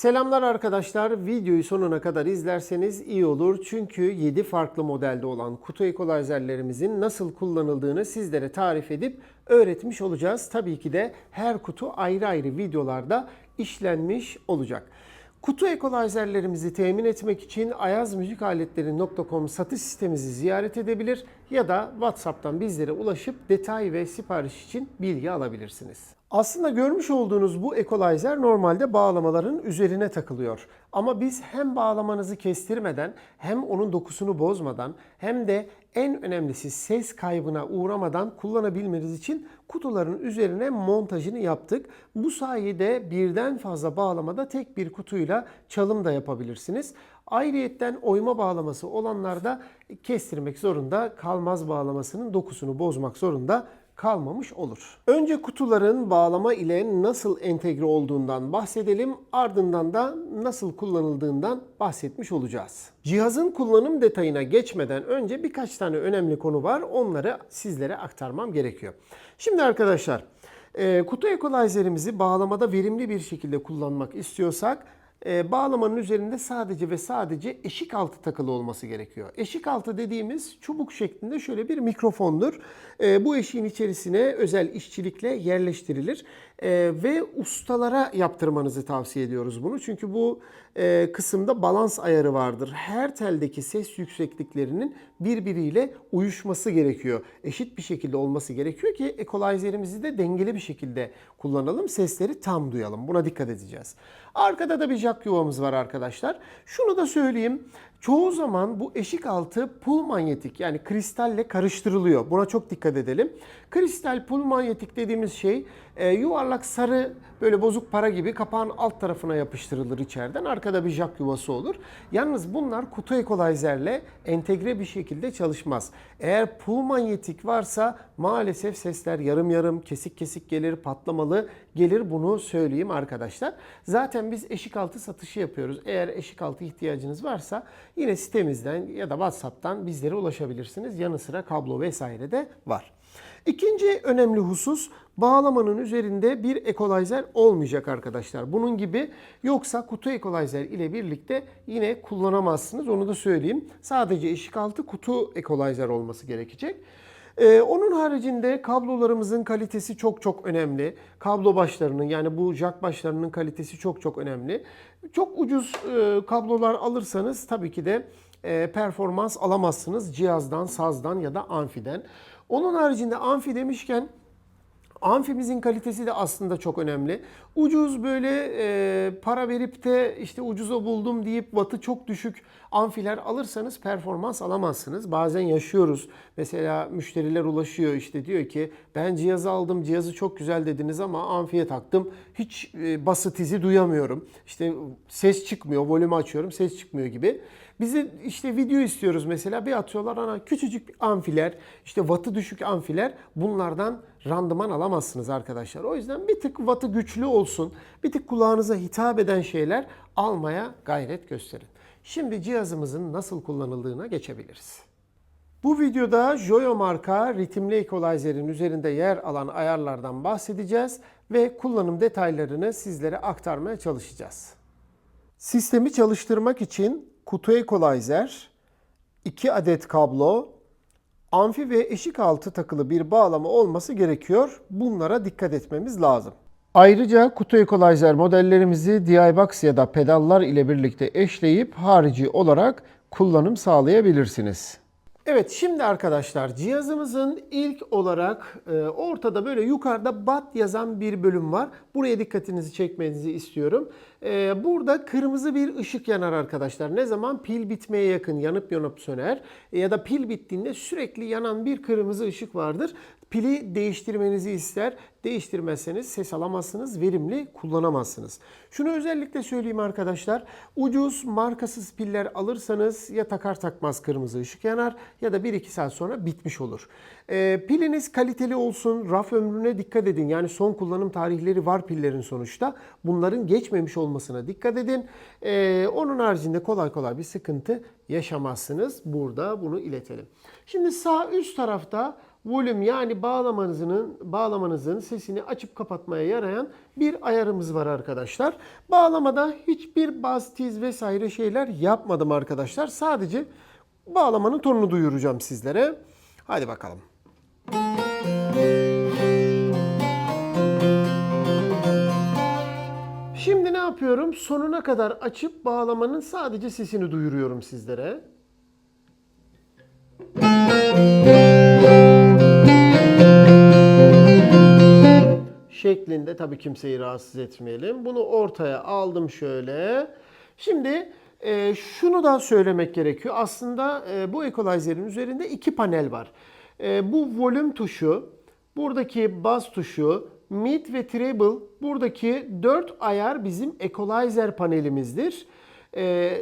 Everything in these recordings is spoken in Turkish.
Selamlar arkadaşlar. Videoyu sonuna kadar izlerseniz iyi olur. Çünkü 7 farklı modelde olan kutu equalizerlerimizin nasıl kullanıldığını sizlere tarif edip öğretmiş olacağız. Tabii ki de her kutu ayrı ayrı videolarda işlenmiş olacak. Kutu equalizerlerimizi temin etmek için ayazmüzikaletleri.com satış sitemizi ziyaret edebilir ya da WhatsApp'tan bizlere ulaşıp detay ve sipariş için bilgi alabilirsiniz. Aslında görmüş olduğunuz bu equalizer normalde bağlamaların üzerine takılıyor. Ama biz hem bağlamanızı kestirmeden hem onun dokusunu bozmadan hem de en önemlisi ses kaybına uğramadan kullanabilmeniz için kutuların üzerine montajını yaptık. Bu sayede birden fazla bağlamada tek bir kutuyla çalım da yapabilirsiniz. Ayrıyetten oyma bağlaması olanlar da kestirmek zorunda kalmaz bağlamasının dokusunu bozmak zorunda kalmamış olur. Önce kutuların bağlama ile nasıl entegre olduğundan bahsedelim. Ardından da nasıl kullanıldığından bahsetmiş olacağız. Cihazın kullanım detayına geçmeden önce birkaç tane önemli konu var. Onları sizlere aktarmam gerekiyor. Şimdi arkadaşlar, e, kutu equalizerimizi bağlamada verimli bir şekilde kullanmak istiyorsak e, bağlamanın üzerinde sadece ve sadece eşik altı takılı olması gerekiyor. Eşik altı dediğimiz çubuk şeklinde şöyle bir mikrofondur. E, bu eşiğin içerisine özel işçilikle yerleştirilir E, ve ustalara yaptırmanızı tavsiye ediyoruz bunu. Çünkü bu e, kısımda balans ayarı vardır. Her teldeki ses yüksekliklerinin birbiriyle uyuşması gerekiyor. Eşit bir şekilde olması gerekiyor ki equalizerimizi de dengeli bir şekilde kullanalım. Sesleri tam duyalım. Buna dikkat edeceğiz. Arkada da bir jack yuvamız var arkadaşlar. Şunu da söyleyeyim. Çoğu zaman bu eşik altı pul manyetik yani kristalle karıştırılıyor. Buna çok dikkat edelim. Kristal pul manyetik dediğimiz şey e, yuvarlak sarı böyle bozuk para gibi kapağın alt tarafına yapıştırılır içeriden. Arkada bir jack yuvası olur. Yalnız bunlar kutu equalizerle entegre bir şekilde çalışmaz. Eğer pul manyetik varsa maalesef sesler yarım yarım, kesik kesik gelir, patlamalı gelir. Bunu söyleyeyim arkadaşlar. Zaten biz eşik altı satışı yapıyoruz. Eğer eşik altı ihtiyacınız varsa yine sitemizden ya da WhatsApp'tan bizlere ulaşabilirsiniz. Yanı sıra kablo vesaire de var. İkinci önemli husus bağlamanın üzerinde bir equalizer olmayacak arkadaşlar. Bunun gibi yoksa kutu equalizer ile birlikte yine kullanamazsınız. Onu da söyleyeyim. Sadece eşik altı kutu equalizer olması gerekecek. Ee, onun haricinde kablolarımızın kalitesi çok çok önemli. Kablo başlarının yani bu jack başlarının kalitesi çok çok önemli. Çok ucuz e, kablolar alırsanız tabii ki de e, performans alamazsınız cihazdan, sazdan ya da amfiden. Onun haricinde amfi demişken Amfimizin kalitesi de aslında çok önemli. Ucuz böyle e, para verip de işte ucuza buldum deyip wattı çok düşük amfiler alırsanız performans alamazsınız. Bazen yaşıyoruz. Mesela müşteriler ulaşıyor işte diyor ki ben cihazı aldım cihazı çok güzel dediniz ama amfiye taktım. Hiç e, basıt duyamıyorum. İşte ses çıkmıyor, volümü açıyorum ses çıkmıyor gibi. Bizi işte video istiyoruz mesela bir atıyorlar ana küçücük amfiler işte wattı düşük amfiler bunlardan randıman alamazsınız arkadaşlar. O yüzden bir tık wattı güçlü olsun bir tık kulağınıza hitap eden şeyler almaya gayret gösterin. Şimdi cihazımızın nasıl kullanıldığına geçebiliriz. Bu videoda Joyo marka ritimli equalizer'in üzerinde yer alan ayarlardan bahsedeceğiz ve kullanım detaylarını sizlere aktarmaya çalışacağız. Sistemi çalıştırmak için kutu equalizer, 2 adet kablo, amfi ve eşik altı takılı bir bağlama olması gerekiyor. Bunlara dikkat etmemiz lazım. Ayrıca kutu equalizer modellerimizi DI-Box ya da pedallar ile birlikte eşleyip harici olarak kullanım sağlayabilirsiniz. Evet şimdi arkadaşlar cihazımızın ilk olarak e, ortada böyle yukarıda bat yazan bir bölüm var. Buraya dikkatinizi çekmenizi istiyorum. E, burada kırmızı bir ışık yanar arkadaşlar. Ne zaman pil bitmeye yakın yanıp yanıp söner E, ya da pil bittiğinde sürekli yanan bir kırmızı ışık vardır. Pili değiştirmenizi ister. Değiştirmezseniz ses alamazsınız, verimli kullanamazsınız. Şunu özellikle söyleyeyim arkadaşlar. Ucuz markasız piller alırsanız ya takar takmaz kırmızı ışık yanar ya da 1-2 saat sonra bitmiş olur. Ee, piliniz kaliteli olsun, raf ömrüne dikkat edin. Yani son kullanım tarihleri var pillerin sonuçta. Bunların geçmemiş olmasına dikkat edin. Ee, onun haricinde kolay kolay bir sıkıntı yaşamazsınız. Burada bunu iletelim. Şimdi sağ üst tarafta volüm yani bağlamanızın bağlamanızın sesini açıp kapatmaya yarayan bir ayarımız var arkadaşlar. Bağlamada hiçbir baz, tiz vesaire şeyler yapmadım arkadaşlar. Sadece bağlamanın tonunu duyuracağım sizlere. Hadi bakalım. Şimdi ne yapıyorum? Sonuna kadar açıp bağlamanın sadece sesini duyuruyorum sizlere. Şeklinde tabii kimseyi rahatsız etmeyelim. Bunu ortaya aldım şöyle. Şimdi e, şunu da söylemek gerekiyor. Aslında e, bu equalizer'in üzerinde iki panel var. E, bu volüm tuşu, buradaki bas tuşu, mid ve treble buradaki 4 ayar bizim equalizer panelimizdir. E,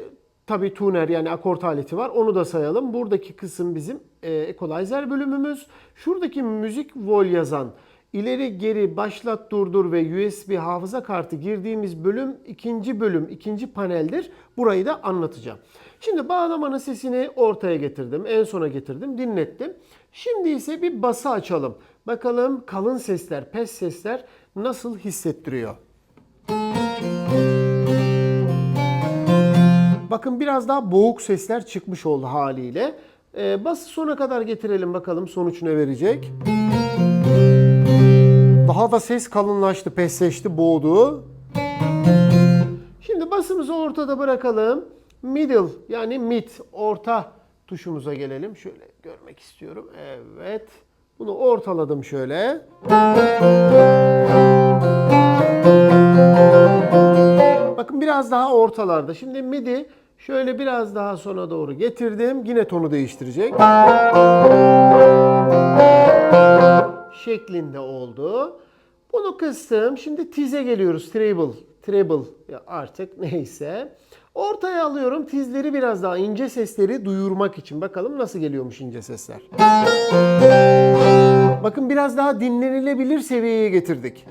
tabii tuner yani akort aleti var. Onu da sayalım. Buradaki kısım bizim e, equalizer bölümümüz. Şuradaki müzik vol yazan ileri geri başlat durdur ve USB hafıza kartı girdiğimiz bölüm ikinci bölüm ikinci paneldir. Burayı da anlatacağım. Şimdi bağlamanın sesini ortaya getirdim. En sona getirdim. Dinlettim. Şimdi ise bir bası açalım. Bakalım kalın sesler, pes sesler nasıl hissettiriyor. Bakın biraz daha boğuk sesler çıkmış oldu haliyle. Ee, bası sona kadar getirelim bakalım sonuç ne verecek. Daha da ses kalınlaştı, pesleşti, boğdu. Şimdi basımızı ortada bırakalım. Middle yani mid, orta tuşumuza gelelim. Şöyle görmek istiyorum. Evet. Bunu ortaladım şöyle. Bakın biraz daha ortalarda. Şimdi midi şöyle biraz daha sona doğru getirdim. Yine tonu değiştirecek. Şeklinde oldu. Bunu kıstım. Şimdi tize geliyoruz. Treble. Treble artık neyse. Ortaya alıyorum. Tizleri biraz daha ince sesleri duyurmak için. Bakalım nasıl geliyormuş ince sesler. Bakın biraz daha dinlenilebilir seviyeye getirdik.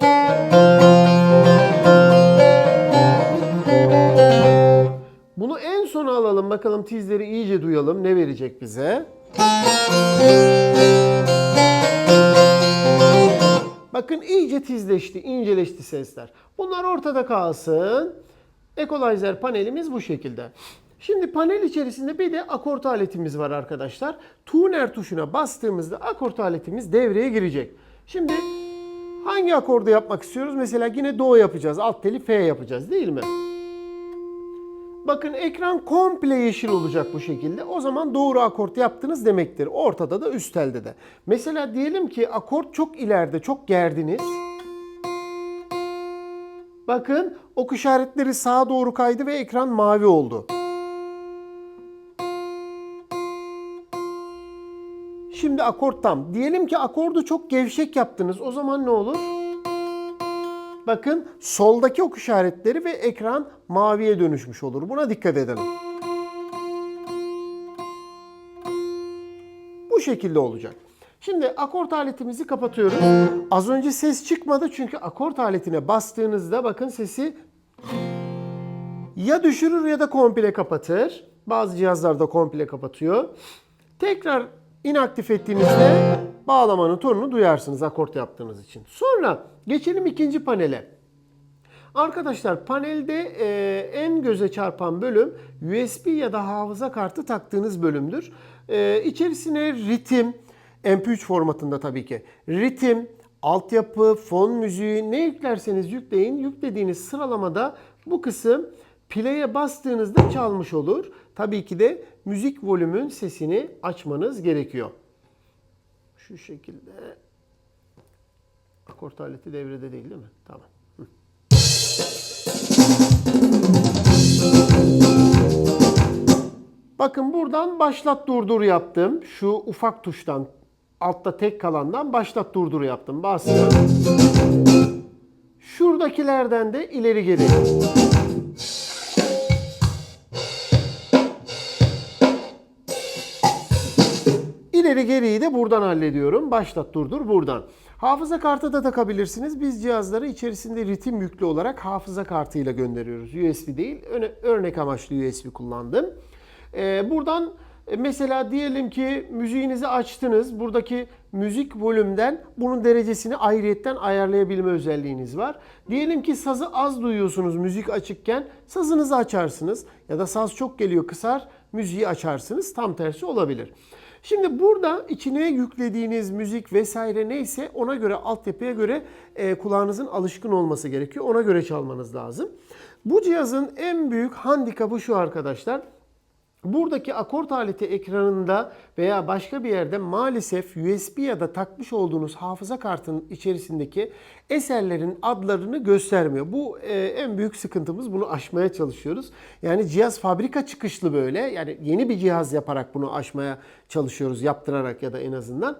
Bunu en sona alalım. Bakalım tizleri iyice duyalım. Ne verecek bize? Bakın iyice tizleşti, inceleşti sesler. Bunlar ortada kalsın. Equalizer panelimiz bu şekilde. Şimdi panel içerisinde bir de akort aletimiz var arkadaşlar. Tuner tuşuna bastığımızda akort aletimiz devreye girecek. Şimdi hangi akordu yapmak istiyoruz? Mesela yine do yapacağız. Alt teli f yapacağız değil mi? Bakın ekran komple yeşil olacak bu şekilde. O zaman doğru akort yaptınız demektir. Ortada da üst telde de. Mesela diyelim ki akort çok ileride, çok gerdiniz. Bakın ok işaretleri sağa doğru kaydı ve ekran mavi oldu. Şimdi akort tam. Diyelim ki akordu çok gevşek yaptınız. O zaman ne olur? Bakın soldaki ok işaretleri ve ekran maviye dönüşmüş olur. Buna dikkat edelim. Bu şekilde olacak. Şimdi akort aletimizi kapatıyoruz. Az önce ses çıkmadı çünkü akort aletine bastığınızda bakın sesi ya düşürür ya da komple kapatır. Bazı cihazlarda komple kapatıyor. Tekrar inaktif ettiğinizde bağlamanın tonunu duyarsınız akort yaptığınız için. Sonra geçelim ikinci panele. Arkadaşlar panelde e, en göze çarpan bölüm USB ya da hafıza kartı taktığınız bölümdür. E, içerisine ritim, MP3 formatında tabii ki. Ritim, altyapı, fon müziği ne yüklerseniz yükleyin. Yüklediğiniz sıralamada bu kısım play'e bastığınızda çalmış olur. Tabii ki de müzik volümün sesini açmanız gerekiyor. Şu şekilde. Akort aleti devrede değil değil mi? Tamam. Bakın buradan başlat durdur yaptım. Şu ufak tuştan altta tek kalandan başlat durdur yaptım. Bastım. Şuradakilerden de ileri geri. İleri geriyi de buradan hallediyorum. Başlat durdur buradan. Hafıza kartı da takabilirsiniz. Biz cihazları içerisinde ritim yüklü olarak hafıza kartıyla gönderiyoruz. USB değil, örnek amaçlı USB kullandım. Ee, buradan E, Mesela diyelim ki müziğinizi açtınız. Buradaki müzik volümden bunun derecesini ayrıyetten ayarlayabilme özelliğiniz var. Diyelim ki sazı az duyuyorsunuz müzik açıkken sazınızı açarsınız. Ya da saz çok geliyor kısar müziği açarsınız. Tam tersi olabilir. Şimdi burada içine yüklediğiniz müzik vesaire neyse ona göre altyapıya göre e, kulağınızın alışkın olması gerekiyor. Ona göre çalmanız lazım. Bu cihazın en büyük handikapı şu arkadaşlar. Buradaki akort aleti ekranında veya başka bir yerde maalesef USB ya da takmış olduğunuz hafıza kartının içerisindeki eserlerin adlarını göstermiyor. Bu e, en büyük sıkıntımız. Bunu aşmaya çalışıyoruz. Yani cihaz fabrika çıkışlı böyle. Yani yeni bir cihaz yaparak bunu aşmaya çalışıyoruz. Yaptırarak ya da en azından.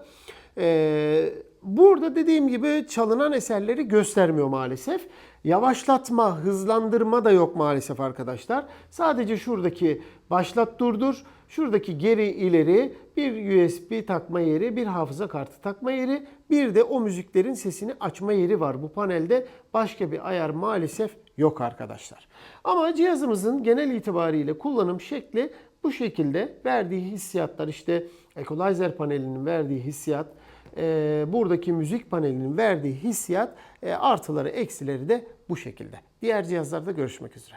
Ee, burada dediğim gibi çalınan eserleri göstermiyor maalesef. Yavaşlatma, hızlandırma da yok maalesef arkadaşlar. Sadece şuradaki başlat durdur, şuradaki geri ileri bir USB takma yeri, bir hafıza kartı takma yeri, bir de o müziklerin sesini açma yeri var. Bu panelde başka bir ayar maalesef yok arkadaşlar. Ama cihazımızın genel itibariyle kullanım şekli bu şekilde verdiği hissiyatlar işte equalizer panelinin verdiği hissiyat, e, buradaki müzik panelinin verdiği hissiyat e, artıları eksileri de bu şekilde. Diğer cihazlarda görüşmek üzere.